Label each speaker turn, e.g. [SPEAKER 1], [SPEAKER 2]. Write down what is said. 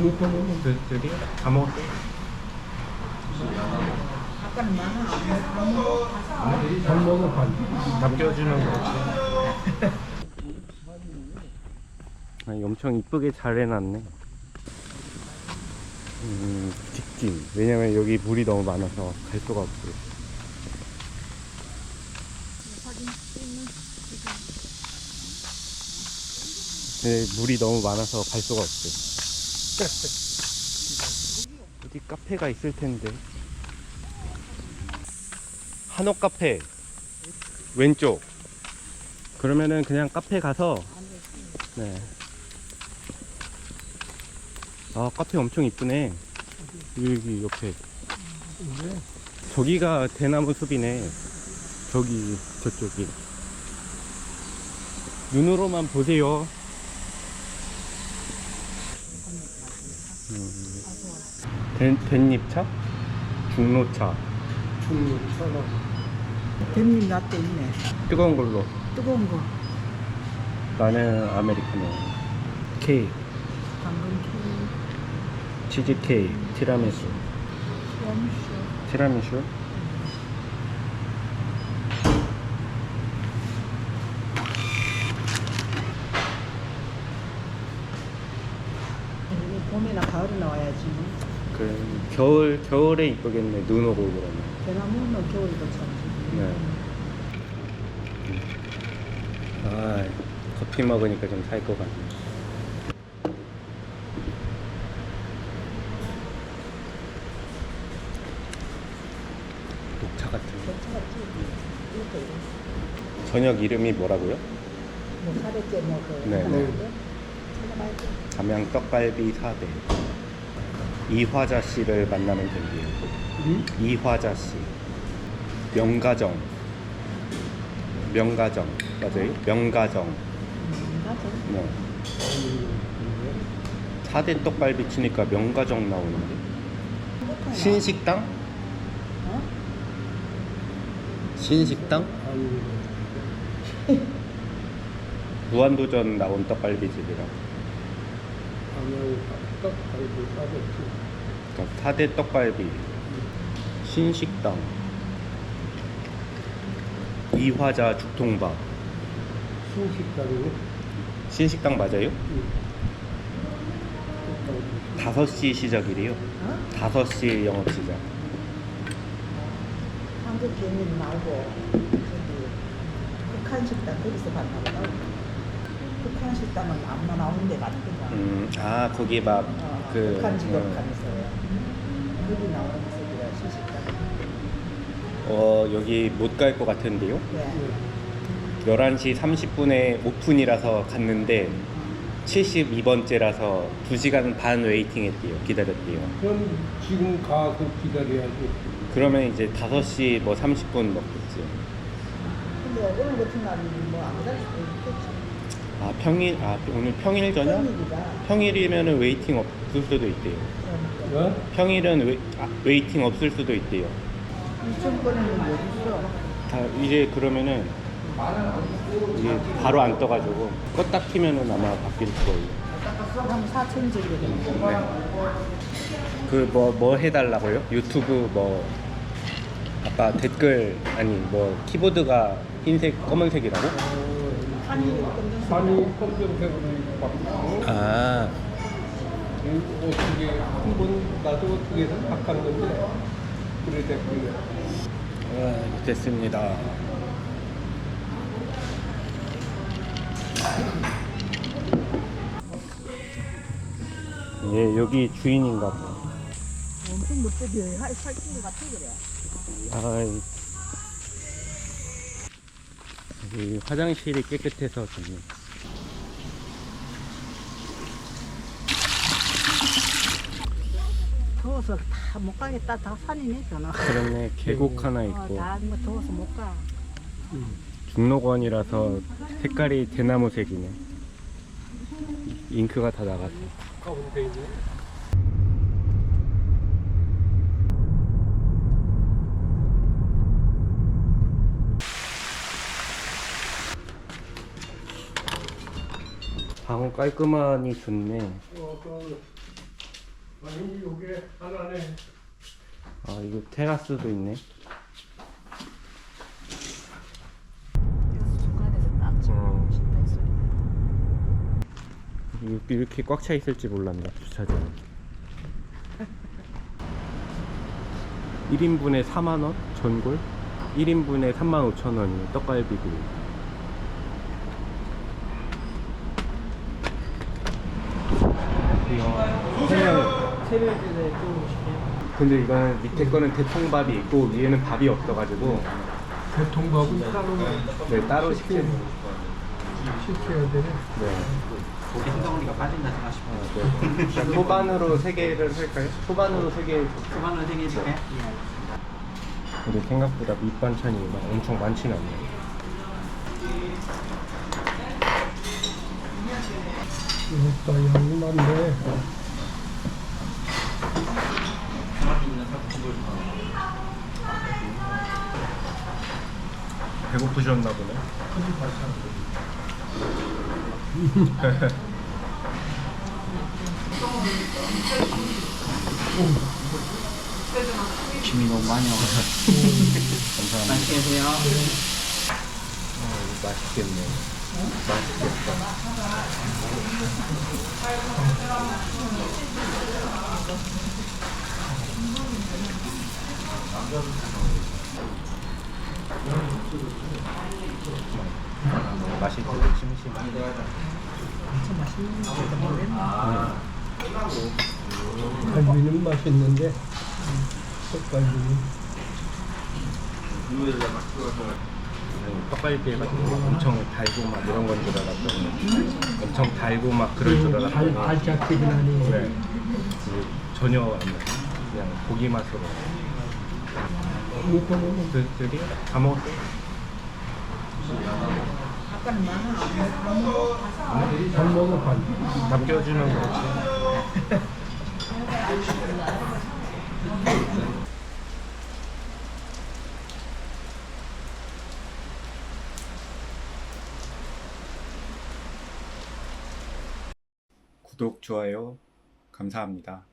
[SPEAKER 1] 들이 다 먹었대.
[SPEAKER 2] 아까는 먹어.
[SPEAKER 1] 밥 먹어 밥. 밥 껴주는 거지. 아니, 엄청 이쁘게 잘 해놨네. 음, 직진. 왜냐면 여기 물이 너무 많아서 갈 수가 없고. 네, 물이 너무 많아서 갈 수가 없어요. 어디 카페가 있을 텐데. 한옥 카페. 왼쪽. 그러면은 그냥 카페 가서 네. 아 카페 엄청 이쁘네. 여기 옆에. 저기가 대나무 숲이네. 저기 저쪽이. 눈으로만 보세요. 음. 된, 된잎차? 중로차.
[SPEAKER 2] 뱀님 나때 있네.
[SPEAKER 1] 뜨거운 걸로.
[SPEAKER 2] 뜨거운 거.
[SPEAKER 1] 나는 아메리카노. 케이크,
[SPEAKER 2] 당근 키.
[SPEAKER 1] 치즈 케이크, 티라미수. 티라미슈?
[SPEAKER 2] 이게 봄이나 가을에 나와야지.
[SPEAKER 1] 그 겨울 겨울에 이쁘겠네. 눈 오고 그러면.
[SPEAKER 2] 대나무는 겨울도 참.
[SPEAKER 1] 네. 아 커피 먹으니까 좀 살 것 같네. 녹차 같은?
[SPEAKER 2] 이렇게 이렇게.
[SPEAKER 1] 저녁 이름이 뭐라고요?
[SPEAKER 2] 뭐 사대째 뭐그
[SPEAKER 1] 네, 네. 담양 떡갈비 사대. 이화자 씨를 만나면 된대요. 이화자 씨. 명가정. 명가정. 맞아요? 명가정.
[SPEAKER 2] 음, 맞아.
[SPEAKER 1] 네. 사대 떡갈비 치니까 명가정 나오는데. 신식당?
[SPEAKER 2] 어?
[SPEAKER 1] 신식당? 무한도전 나온 떡갈비 집이 라. 그러니까 사대 떡갈비. 신식당. 이화자 죽통밥.
[SPEAKER 3] 수식당이요?
[SPEAKER 1] 신식당 맞아요? 5시 시작이래요.
[SPEAKER 2] 어?
[SPEAKER 1] 5시 영업 시작.
[SPEAKER 2] 한국 비행기 말고 저기 북한 식당 거기서 봤나 보다. 북한 식당은 아무나 나오는 데 같더라.
[SPEAKER 1] 음, 아, 거기 막,
[SPEAKER 2] 어,
[SPEAKER 1] 그,
[SPEAKER 2] 북한
[SPEAKER 1] 어,
[SPEAKER 2] 직업하면서요. 거기 나오는 모습이라 시식당.
[SPEAKER 1] 어, 여기 못 갈 것 같은데요?
[SPEAKER 2] 네.
[SPEAKER 1] 11시 30분에 오픈이라서 갔는데 72번째라서 2시간 반 웨이팅 했대요. 기다렸대요.
[SPEAKER 3] 그럼 지금 가서 기다려야지.
[SPEAKER 1] 그러면 이제 5시 뭐 30분 먹겠지.
[SPEAKER 2] 근데 오늘 같은 날은 뭐안 수도 있겠지.
[SPEAKER 1] 아, 평일, 아, 오늘 평일 저녁?
[SPEAKER 2] 평일이라.
[SPEAKER 1] 평일이면은 웨이팅 없을 수도 있대요.
[SPEAKER 3] 어?
[SPEAKER 1] 평일은 웨, 아, 웨이팅 없을 수도 있대요.
[SPEAKER 2] 이천 번에는 못 있어.
[SPEAKER 1] 다 이제 그러면은 이게 바로 안 떠가지고 껐다 키면은 아마 바뀔 거예요.
[SPEAKER 2] 한 4천 정도
[SPEAKER 1] 네. 그 뭐 뭐 해달라고요? 유튜브 뭐 아까 댓글 아니 뭐 키보드가 흰색 검은색이라고?
[SPEAKER 3] 산이 검정색으로 바뀌고
[SPEAKER 1] 아
[SPEAKER 3] 어떻게 한번 나도 어떻게 해서 바꿨는데 그래 됐군요.
[SPEAKER 1] 아, 됐습니다. 예 여기 주인인가 봐.
[SPEAKER 2] 엄청 못되게 살찐 것 같아 그래.
[SPEAKER 1] 아이. 여기 화장실이 깨끗해서 좋네.
[SPEAKER 2] 더워서 다 못 가겠다. 다 산이네 저는.
[SPEAKER 1] 그렇네 계곡 하나 있고
[SPEAKER 2] 다뭐 더워서 못 가.
[SPEAKER 1] 중록원이라서 색깔이 대나무색이네. 잉크가 다 나갔어.
[SPEAKER 3] 가운데 있는
[SPEAKER 1] 방은 깔끔하니 좋네.
[SPEAKER 3] 어, 그 아니 요게 하나네.
[SPEAKER 1] 아 이거 테라스도 있네.
[SPEAKER 2] 소리.
[SPEAKER 1] 이렇게, 꽉 차 있을지 몰랐네 주차장. 1인분에 4만 원 전골, 1인분에 3만 5천 원이 떡갈비 고.
[SPEAKER 3] 새벽에 좀
[SPEAKER 1] 근데 이거는 밑에 거는 대통밥이 있고 위에는 밥이 없어가지고
[SPEAKER 3] 대통밥은 따로
[SPEAKER 1] 네, 따로 시키는.
[SPEAKER 3] 시켜야 되네.
[SPEAKER 1] 네.
[SPEAKER 4] 고기 한 덩어리가 빠진다 생각하시면
[SPEAKER 1] 아, 네. 그냥 소반으로 3개를 할까요? 소반으로 3개
[SPEAKER 4] 소반을 생겨줄게
[SPEAKER 1] 근데 생각보다 밑반찬이 막 엄청 많지는 않네요.
[SPEAKER 3] 이것도 양이 많네.
[SPEAKER 1] 배고프셨나 보네.
[SPEAKER 4] 김이 너무 많이 와서
[SPEAKER 1] 감사합니다.
[SPEAKER 4] 맛있게 드세요
[SPEAKER 1] 어, 맛있겠네. 맛있고
[SPEAKER 2] 모르겠네.
[SPEAKER 3] 갈비는 맛있는데 떡갈비는
[SPEAKER 1] 떡갈비 같은 거 엄청 달고 막 이런 건 줄 알았더니 엄청 달고 막 그럴 줄
[SPEAKER 3] 달,
[SPEAKER 1] 알았더니
[SPEAKER 3] 하니
[SPEAKER 1] 네. 그 전혀 안 나요. 그냥 고기 맛으로. 그, 저기 다 먹었어요?
[SPEAKER 2] 아까는 만원 안 먹어.
[SPEAKER 3] 밥 먹어 밥.
[SPEAKER 1] 맡겨주는 거지. 구독, 좋아요 감사합니다.